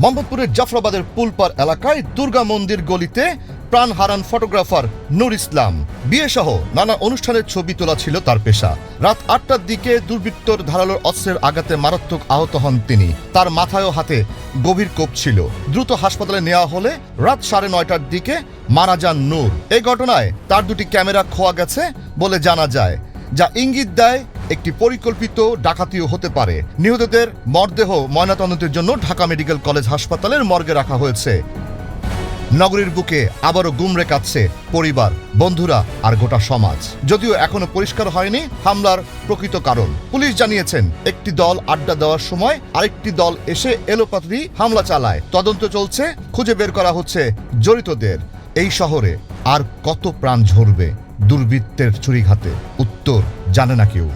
মোহাম্মদপুরের জাফরাবাদের পুলপার এলাকায় দুর্গা মন্দির গলিতে প্রাণ হারান ফটোগ্রাফার নূর ইসলাম। বিয়ে সহ নানা অনুষ্ঠানের ছবি তোলা ছিল তার পেশা। রাত আটটার দিকে দুর্বৃত্তর ধারালো অস্ত্রের আঘাতে মারাত্মক আহত হন তিনি। তার মাথায় ও হাতে গভীর কোপ ছিল। দ্রুত হাসপাতালে নেওয়া হলে রাত সাড়ে নয়টার দিকে মারা যান নূর। এই ঘটনায় তার দুটি ক্যামেরা খোয়া গেছে বলে জানা যায়, যা ইঙ্গিত দেয় একটি পরিকল্পিত ডাকাতিও হতে পারে। নিহতদের মরদেহ ময়নাতদন্তের জন্য ঢাকা মেডিকেল কলেজ হাসপাতালের মর্গে রাখা হয়েছে। নগরীর বুকে আবারও গুমরে কাটছে পরিবার, বন্ধুরা আর গোটা সমাজ। যদিও এখনও পরিষ্কার হয়নি হামলার প্রকৃত কারণ। পুলিশ জানিয়েছেন, একটি দল আড্ডা দেওয়ার সময় আরেকটি দল এসে এলোপাতারি হামলা চালায়। তদন্ত চলছে, খুঁজে বের করা হচ্ছে জড়িতদের। এই শহরে আর কত প্রাণ ঝরবে দুর্বৃত্তের চুরিঘাতে? উত্তর জানে না কেউ।